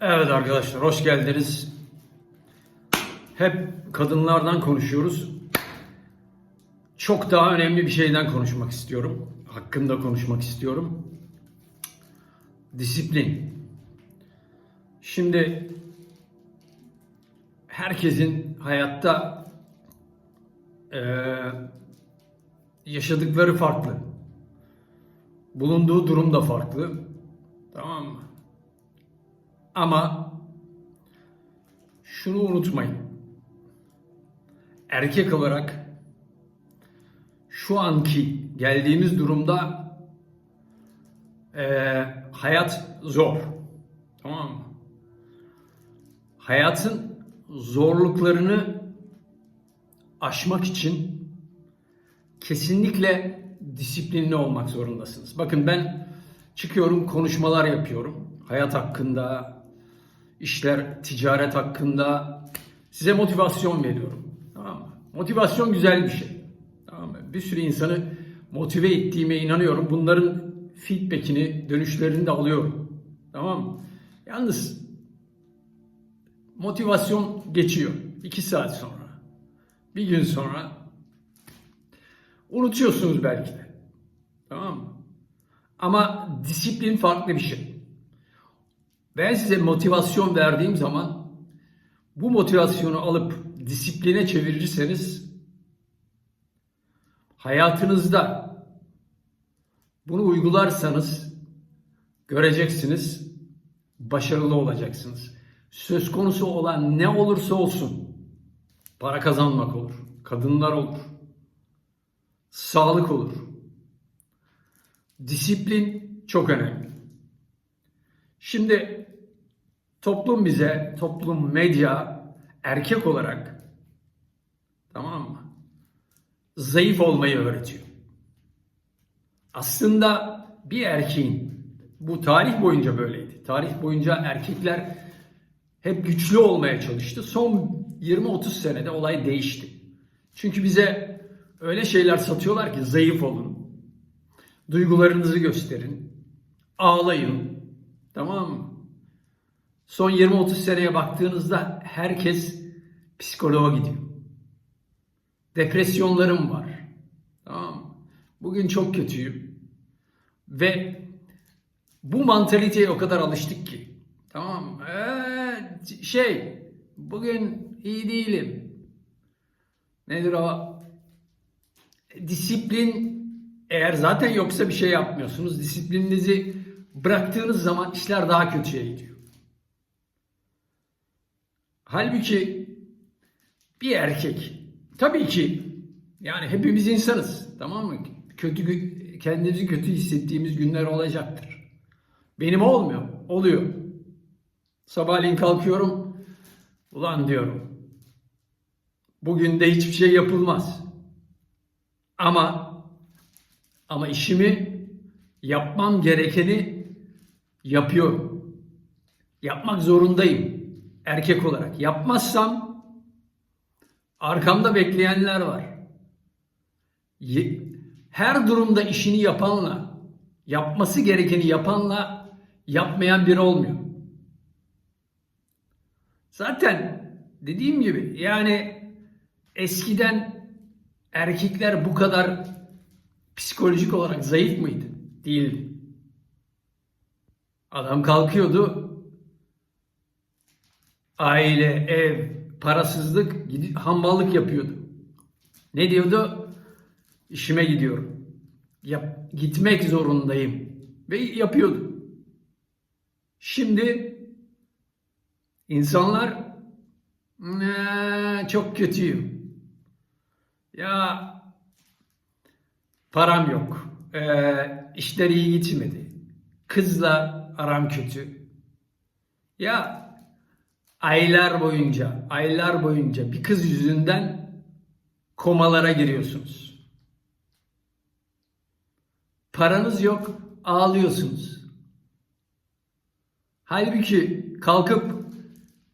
Evet arkadaşlar hoş geldiniz. Hep kadınlardan konuşuyoruz. Çok daha önemli bir şeyden konuşmak istiyorum. Hakkında konuşmak istiyorum. Disiplin. Şimdi herkesin hayatta eee, yaşadıkları farklı. Bulunduğu durum da farklı. Tamam mı? Ama şunu unutmayın. Erkek olarak şu anki geldiğimiz durumda eee, hayat zor. Tamam mı? Hayatın zorluklarını aşmak için kesinlikle disiplinli olmak zorundasınız. Bakın ben çıkıyorum konuşmalar yapıyorum. Hayat hakkında, işler, ticaret hakkında size motivasyon veriyorum. Tamam mı? Motivasyon güzel bir şey. Tamam mı? Bir sürü insanı motive ettiğime inanıyorum. Bunların feedbackini, dönüşlerini de alıyorum. Tamam mı? Yalnız motivasyon geçiyor. iki saat sonra. Bir gün sonra unutuyorsunuz belki de. Tamam mı? Ama disiplin farklı bir şey. Ben size motivasyon verdiğim zaman bu motivasyonu alıp disipline çevirirseniz hayatınızda bunu uygularsanız göreceksiniz başarılı olacaksınız. Söz konusu olan ne olursa olsun para kazanmak olur, kadınlar olur, sağlık olur. Disiplin çok önemli. Şimdi toplum bize, toplum medya erkek olarak tamam mı? Zayıf olmayı öğretiyor. Aslında bir erkeğin bu tarih boyunca böyleydi. Tarih boyunca erkekler hep güçlü olmaya çalıştı. Son 20-30 senede olay değişti. Çünkü bize öyle şeyler satıyorlar ki zayıf olun. Duygularınızı gösterin. Ağlayın. Tamam mı? Son 20-30 seneye baktığınızda herkes psikoloğa gidiyor. Depresyonlarım var. Tamam? Bugün çok kötüyüm. Ve bu mantaliteye o kadar alıştık ki. Tamam? Ee, şey, bugün iyi değilim. Nedir o? Disiplin eğer zaten yoksa bir şey yapmıyorsunuz. Disiplininizi bıraktığınız zaman işler daha kötüye gidiyor. Halbuki bir erkek tabii ki yani hepimiz insanız tamam mı? Kötü kendimizi kötü hissettiğimiz günler olacaktır. Benim olmuyor. Oluyor. Sabahleyin kalkıyorum. Ulan diyorum. Bugün de hiçbir şey yapılmaz. Ama ama işimi yapmam gerekeni yapıyorum. Yapmak zorundayım. Erkek olarak. Yapmazsam arkamda bekleyenler var. Her durumda işini yapanla, yapması gerekeni yapanla yapmayan biri olmuyor. Zaten dediğim gibi yani eskiden erkekler bu kadar psikolojik olarak zayıf mıydı? Değildi. Adam kalkıyordu. Aile, ev, parasızlık, hamballık yapıyordu. Ne diyordu? İşime gidiyorum. Yap, gitmek zorundayım. Ve yapıyordu. Şimdi insanlar "Nee, çok kötüyüm. Ya param yok. Ee, işler iyi gitmedi. Kızla aram kötü. Ya aylar boyunca, aylar boyunca bir kız yüzünden komalara giriyorsunuz. Paranız yok, ağlıyorsunuz. Halbuki kalkıp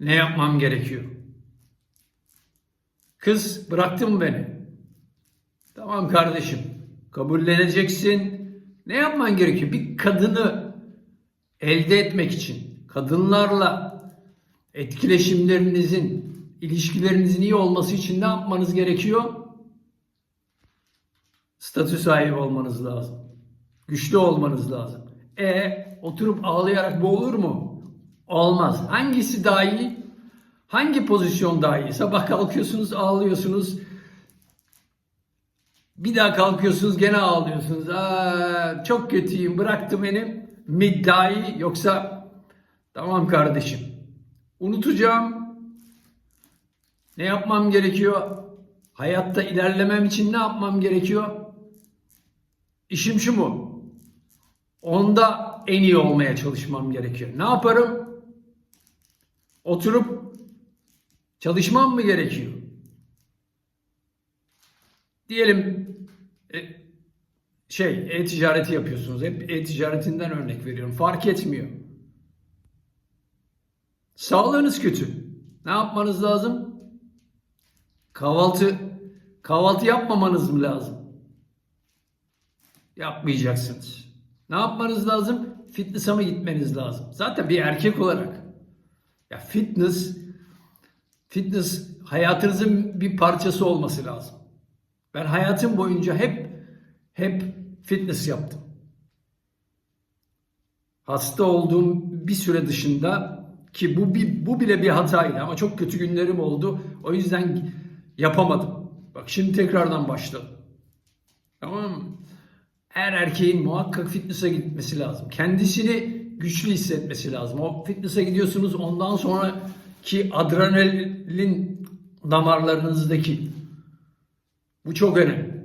ne yapmam gerekiyor? Kız bıraktın beni? Tamam kardeşim. Kabulleneceksin. Ne yapman gerekiyor? Bir kadını elde etmek için, kadınlarla etkileşimlerinizin, ilişkilerinizin iyi olması için ne yapmanız gerekiyor? Statü sahibi olmanız lazım. Güçlü olmanız lazım. E oturup ağlayarak bu olur mu? Olmaz. Hangisi daha iyi? Hangi pozisyon daha iyi? Sabah kalkıyorsunuz, ağlıyorsunuz. Bir daha kalkıyorsunuz, gene ağlıyorsunuz. Aa, çok kötüyüm, bıraktı beni. İyi yoksa tamam kardeşim. Unutacağım. Ne yapmam gerekiyor? Hayatta ilerlemem için ne yapmam gerekiyor? İşim şu mu? Onda en iyi olmaya çalışmam gerekiyor. Ne yaparım? Oturup çalışmam mı gerekiyor? Diyelim şey e-ticareti yapıyorsunuz. Hep e-ticaretinden örnek veriyorum. Fark etmiyor. Sağlığınız kötü. Ne yapmanız lazım? Kahvaltı kahvaltı yapmamanız mı lazım? Yapmayacaksınız. Ne yapmanız lazım? Fitness'a mı gitmeniz lazım? Zaten bir erkek olarak ya fitness fitness hayatınızın bir parçası olması lazım. Ben hayatım boyunca hep hep fitness yaptım. Hasta olduğum bir süre dışında ki bu bir, bu bile bir hataydı ama çok kötü günlerim oldu. O yüzden yapamadım. Bak şimdi tekrardan başladım. Tamam? Her erkeğin muhakkak fitness'a gitmesi lazım. Kendisini güçlü hissetmesi lazım. O fitness'a gidiyorsunuz ondan sonraki adrenalin damarlarınızdaki bu çok önemli.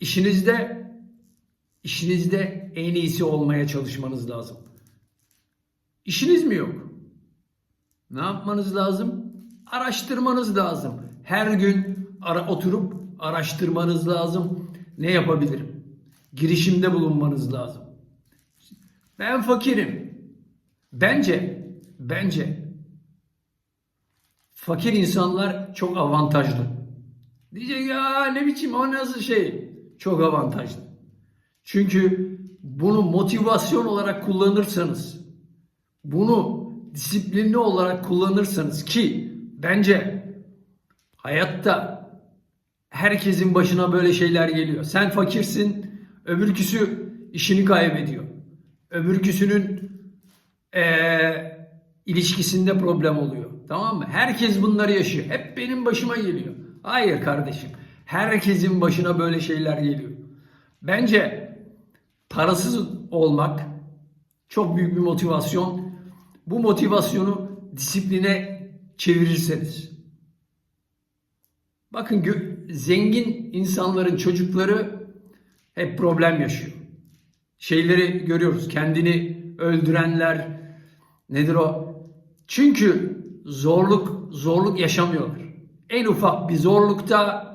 İşinizde işinizde en iyisi olmaya çalışmanız lazım. İşiniz mi yok? Ne yapmanız lazım? Araştırmanız lazım. Her gün ara, oturup araştırmanız lazım. Ne yapabilirim? Girişimde bulunmanız lazım. Ben fakirim. Bence, bence fakir insanlar çok avantajlı. Diyecek ya ne biçim o nasıl şey? Çok avantajlı. Çünkü bunu motivasyon olarak kullanırsanız, bunu disiplinli olarak kullanırsanız ki bence hayatta herkesin başına böyle şeyler geliyor. Sen fakirsin, öbürküsü işini kaybediyor. Öbürküsünün eee ilişkisinde problem oluyor. Tamam mı? Herkes bunları yaşıyor. Hep benim başıma geliyor. Hayır kardeşim. Herkesin başına böyle şeyler geliyor. Bence parasız olmak çok büyük bir motivasyon. Bu motivasyonu disipline çevirirseniz. Bakın zengin insanların çocukları hep problem yaşıyor. Şeyleri görüyoruz. Kendini öldürenler nedir o? Çünkü zorluk zorluk yaşamıyorlar. En ufak bir zorlukta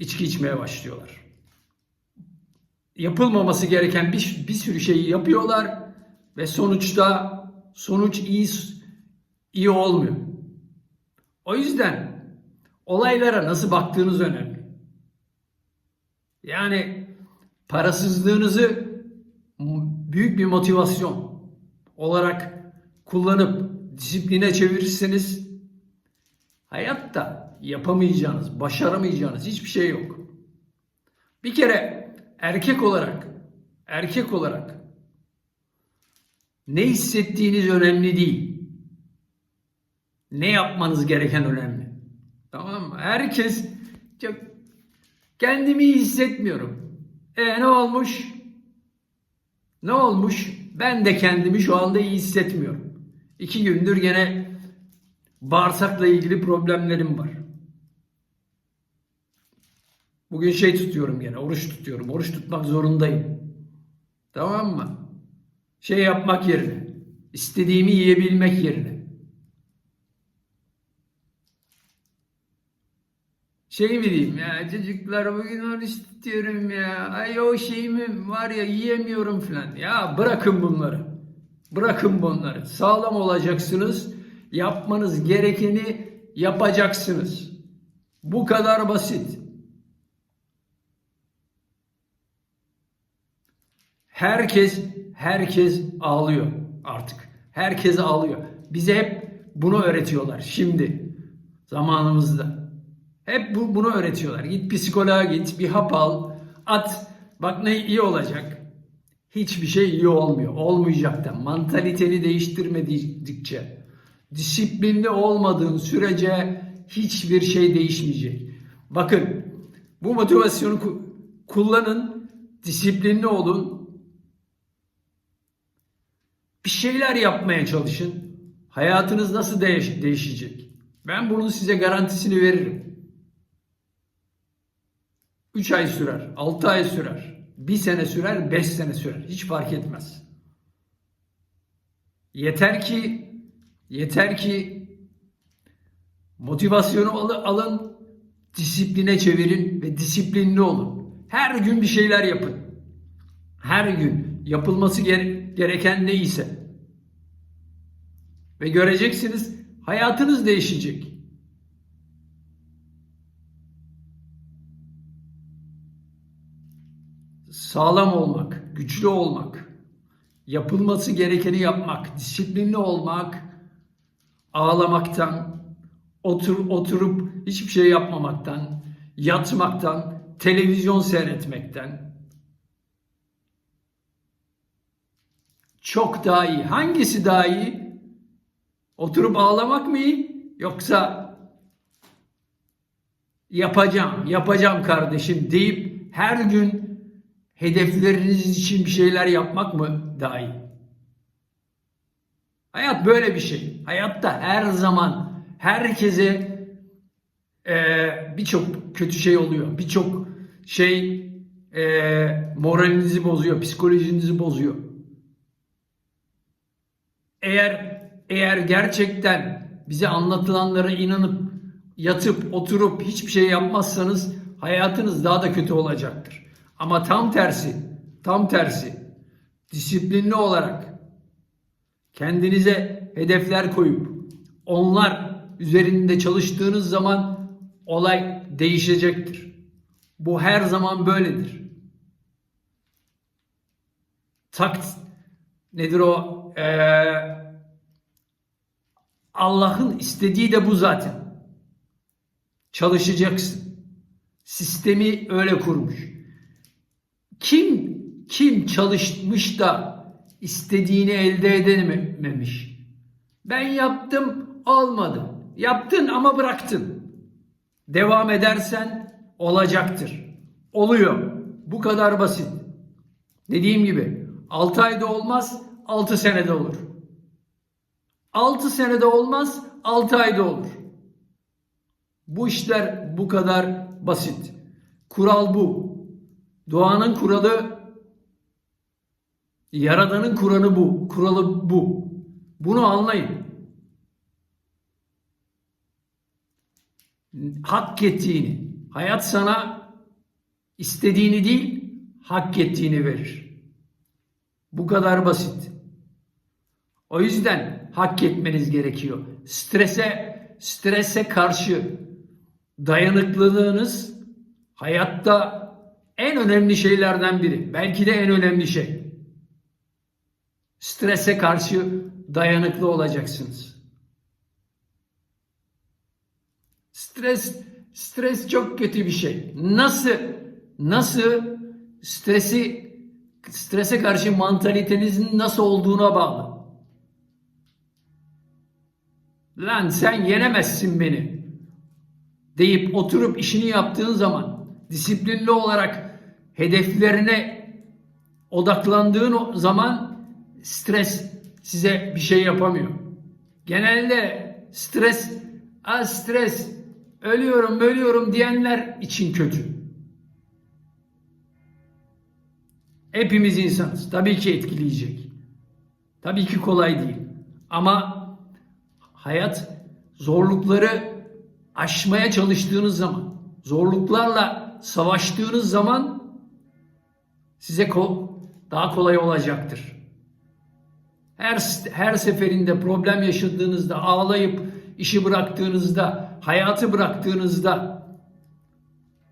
içki içmeye başlıyorlar. Yapılmaması gereken bir, bir sürü şeyi yapıyorlar ve sonuçta sonuç iyi iyi olmuyor. O yüzden olaylara nasıl baktığınız önemli. Yani parasızlığınızı büyük bir motivasyon olarak kullanıp disipline çevirirseniz hayatta yapamayacağınız, başaramayacağınız hiçbir şey yok. Bir kere erkek olarak erkek olarak ne hissettiğiniz önemli değil. Ne yapmanız gereken önemli. Tamam mı? Herkes çok kendimi iyi hissetmiyorum. E ne olmuş? Ne olmuş? Ben de kendimi şu anda iyi hissetmiyorum. İki gündür gene bağırsakla ilgili problemlerim var. Bugün şey tutuyorum gene, oruç tutuyorum. Oruç tutmak zorundayım. Tamam mı? Şey yapmak yerine, istediğimi yiyebilmek yerine. Şey mi diyeyim ya çocuklar bugün oruç tutuyorum ya. Ay o şeyimi var ya yiyemiyorum falan. Ya bırakın bunları. Bırakın bunları. Sağlam olacaksınız. Yapmanız gerekeni yapacaksınız. Bu kadar basit. Herkes herkes ağlıyor artık. Herkes ağlıyor. Bize hep bunu öğretiyorlar şimdi zamanımızda. Hep bu, bunu öğretiyorlar. Git psikoloğa git, bir hap al, at. Bak ne iyi olacak. Hiçbir şey iyi olmuyor. Olmayacak da. Mantaliteni değiştirmedikçe, disiplinli olmadığın sürece hiçbir şey değişmeyecek. Bakın bu motivasyonu ku- kullanın, disiplinli olun, bir şeyler yapmaya çalışın. Hayatınız nasıl değiş- değişecek? Ben bunun size garantisini veririm. 3 ay sürer, 6 ay sürer, 1 sene sürer, 5 sene sürer. Hiç fark etmez. Yeter ki yeter ki motivasyonu al- alın, disipline çevirin ve disiplinli olun. Her gün bir şeyler yapın. Her gün yapılması gere- gereken neyse. Ve göreceksiniz hayatınız değişecek. Sağlam olmak, güçlü olmak, yapılması gerekeni yapmak, disiplinli olmak, ağlamaktan, otur, oturup hiçbir şey yapmamaktan, yatmaktan, televizyon seyretmekten çok daha iyi. Hangisi daha iyi? Oturup ağlamak mı iyi? Yoksa yapacağım, yapacağım kardeşim deyip her gün hedefleriniz için bir şeyler yapmak mı daha iyi? Hayat böyle bir şey. Hayatta her zaman herkese eee, birçok kötü şey oluyor. Birçok şey eee, moralinizi bozuyor, psikolojinizi bozuyor. Eğer eğer gerçekten bize anlatılanlara inanıp yatıp oturup hiçbir şey yapmazsanız hayatınız daha da kötü olacaktır. Ama tam tersi, tam tersi disiplinli olarak kendinize hedefler koyup onlar üzerinde çalıştığınız zaman olay değişecektir. Bu her zaman böyledir. Takt nedir o? Ee, Allah'ın istediği de bu zaten. Çalışacaksın. Sistemi öyle kurmuş. Kim kim çalışmış da istediğini elde edememiş? Ben yaptım, olmadı. Yaptın ama bıraktın. Devam edersen olacaktır. Oluyor. Bu kadar basit. Dediğim gibi 6 ayda olmaz, 6 senede olur. 6 senede olmaz, 6 ayda olur. Bu işler bu kadar basit. Kural bu. Doğanın kuralı Yaradanın kuralı bu. Kuralı bu. Bunu anlayın. Hak ettiğini, hayat sana istediğini değil, hak ettiğini verir. Bu kadar basit. O yüzden hak etmeniz gerekiyor. Strese strese karşı dayanıklılığınız hayatta en önemli şeylerden biri. Belki de en önemli şey. Strese karşı dayanıklı olacaksınız. Stres stres çok kötü bir şey. Nasıl nasıl stresi strese karşı mantalitenizin nasıl olduğuna bağlı. Lan sen yenemezsin beni deyip oturup işini yaptığın zaman disiplinli olarak hedeflerine odaklandığın zaman stres size bir şey yapamıyor. Genelde stres, az stres, ölüyorum, ölüyorum diyenler için kötü. Hepimiz insanız. Tabii ki etkileyecek. Tabii ki kolay değil. Ama hayat zorlukları aşmaya çalıştığınız zaman, zorluklarla savaştığınız zaman size daha kolay olacaktır. Her her seferinde problem yaşadığınızda, ağlayıp işi bıraktığınızda, hayatı bıraktığınızda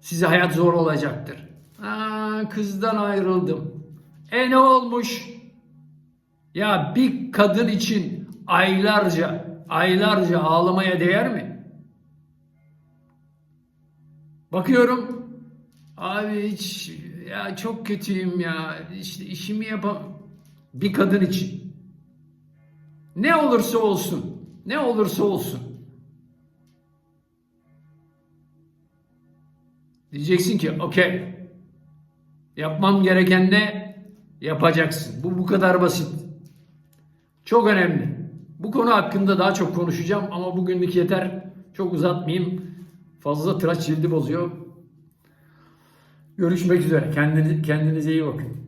size hayat zor olacaktır. Aa, kızdan ayrıldım. E ne olmuş? Ya bir kadın için aylarca, aylarca ağlamaya değer mi? Bakıyorum abi hiç ya çok kötüyüm ya işte işimi yapam bir kadın için ne olursa olsun ne olursa olsun. Diyeceksin ki okey yapmam gereken ne? Yapacaksın. Bu bu kadar basit. Çok önemli. Bu konu hakkında daha çok konuşacağım ama bugünlük yeter. Çok uzatmayayım. Fazla tıraş cildi bozuyor. Görüşmek üzere. Kendinize, kendinize iyi bakın.